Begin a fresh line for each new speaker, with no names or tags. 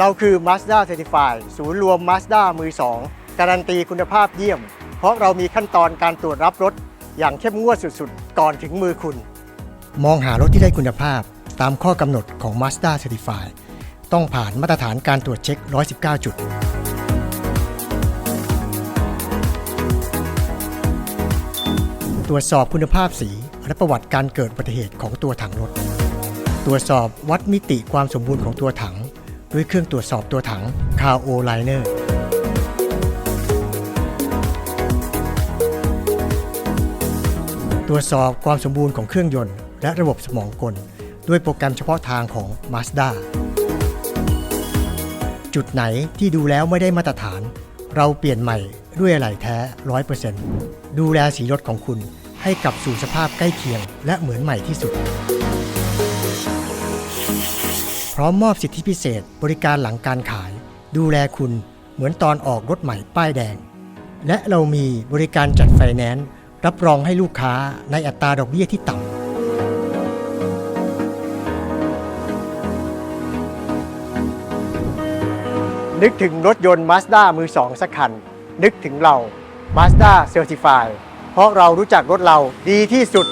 เราคือ Mazda Certified ศูนย์รวม Mazda มือ 2 การันตีคุณภาพเยี่ยม เพราะเรามีขั้นตอนการตรวจรับรถ อย่างเข้มงวดสุดๆ ก่อนถึงมือคุณ มองหารถที่ได้คุณภาพ ตามข้อกำหนดของ Mazda Certified ต้องผ่านมาตรฐานการตรวจเช็ค 119 จุด ตรวจสอบคุณภาพสี และประวัติการเกิดอุบัติเหตุของตัวถังรถ ตรวจสอบวัดมิติความสมบูรณ์ของตัวถัง ด้วยเครื่องตรวจสอบตัวถัง c a r o Liner ตรวจสอบความสมบูรณ์ของเครื่องยนต์ และระบบสมองกล ด้วยโปรแกรมเฉพาะทางของ Mazda จุดไหนที่ดูแล้วไม่ได้มาตรฐาน เราเปลี่ยนใหม่ด้วยอะไหล่แท้ 100%ดูแลสีรถของคุณให้กลับสู่สภาพใกล้เคียงและเหมือนใหม่ที่สุด พร้อมมอบสิทธิพิเศษบริการหลังการขาย ดูแลคุณเหมือนตอนออกรถใหม่ป้ายแดง และเรามีบริการจัดไฟแนนซ์รับรองให้ลูกค้าในอัตราดอกเบี้ยที่ต่ำนึกถึงรถยนต์ Mazda มือสองสักคัน นึกถึงเรา Mazda Certified เพราะเรารู้จักรถเราดีที่สุด